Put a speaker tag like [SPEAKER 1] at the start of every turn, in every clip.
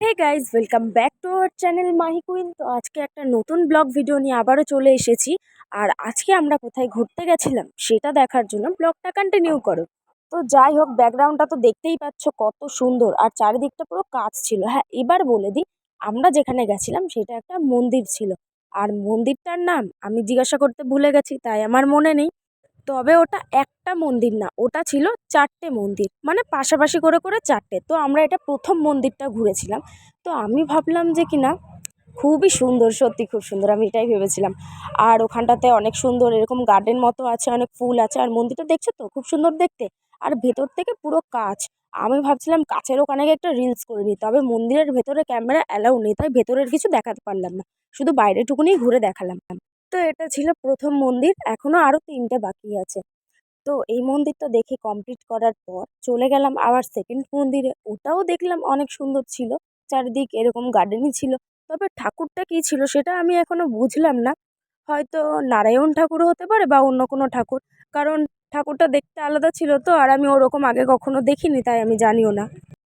[SPEAKER 1] Hey guys welcome back to our channel Mahi queen তো আজকে একটা নতুন ব্লগ ভিডিও নিয়ে আবারও চলে এসেছি। আর আজকে আমরা কোথায় ঘুরতে গেছিলাম সেটা দেখার জন্য ব্লগটা কন্টিনিউ করো। তো যাই হোক ব্যাকগ্রাউন্ডটা তো দেখতেই পাচ্ছ কত সুন্দর। আর চারিদিকটা পুরো কাজ ছিল। হ্যাঁ এবার বলে দিই, আমরা যেখানে গেছিলাম সেটা একটা মন্দির ছিল। আর মন্দিরটার নাম আমি জিজ্ঞাসা করতে ভুলে গেছি, তাই আমার মনে নেই। তবে ওটা একটা মন্দির না, ওটা ছিল চারটে মন্দির মানে পাশাপাশি করে করে চারটে। তো আমরা এটা প্রথম মন্দিরটা ঘুরেছিলাম। তো আমি ভাবলাম যে কি না খুবই সুন্দর, সত্যি খুব সুন্দর, আমি এটাই ভেবেছিলাম। আর ওখানটাতে অনেক সুন্দর, এরকম গার্ডেন মতো আছে, অনেক ফুল আছে, আর মন্দিরটা দেখছ তো? খুব সুন্দর দেখতে। আর ভেতর থেকে পুরো কাচ। আমি ভাবছিলাম কাছের ওখানে একটা রিলস করে নিই, তবে মন্দিরের ভেতরে ক্যামেরা অ্যালাউ নেই, তাই ভেতরের কিছু দেখাতে পারলাম না। শুধু বাইরেটুকুনি ঘুরে দেখালাম। তো এটা ছিল প্রথম মন্দির এখনও আরও তিনটে বাকি আছে। তো এই মন্দিরটা দেখে কমপ্লিট করার পর চলে গেলাম আবার সেকেন্ড মন্দিরে। ওটাও দেখলাম অনেক সুন্দর ছিল, চারিদিক এরকম গার্ডেনই ছিল। তবে ঠাকুরটা কী ছিল সেটা আমি এখনও বুঝলাম না। হয়তো নারায়ণ ঠাকুরও হতে পারে বা অন্য কোনো ঠাকুর, কারণ ঠাকুরটা দেখতে আলাদা ছিল তো, আর আমি ওরকম আগে কখনো দেখিনি, তাই আমি জানিও না।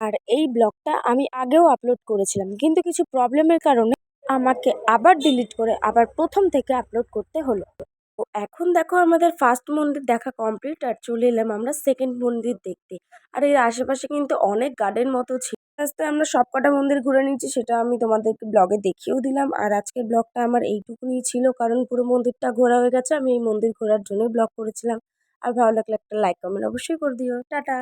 [SPEAKER 1] আর এই ব্লগটা আমি আগেও আপলোড করেছিলাম, কিন্তু কিছু প্রবলেমের কারণে আমাকে আবার ডিলিট করে আবার প্রথম থেকে আপলোড করতে হলো। তো এখন দেখো আমাদের ফার্স্ট মন্দির দেখা কমপ্লিট আর চলে এলাম আমরা সেকেন্ড মন্দির দেখতে। আর এর আশেপাশে কিন্তু অনেক গার্ডেন মতো ছিল আস্তে আমরা সব কটা মন্দির ঘুরে নিচ্ছি সেটা আমি তোমাদেরকে ব্লগে দেখিয়েও দিলাম। আর আজকের ব্লগটা আমার এইটুকুনি ছিল কারণ পুরো মন্দিরটা ঘোরা হয়ে গেছে, আমি এই মন্দির ঘোরার জন্যই ব্লগ করেছিলাম। আর ভালো লাগলে একটা লাইক কমেন্ট অবশ্যই করে দিও। টাটা!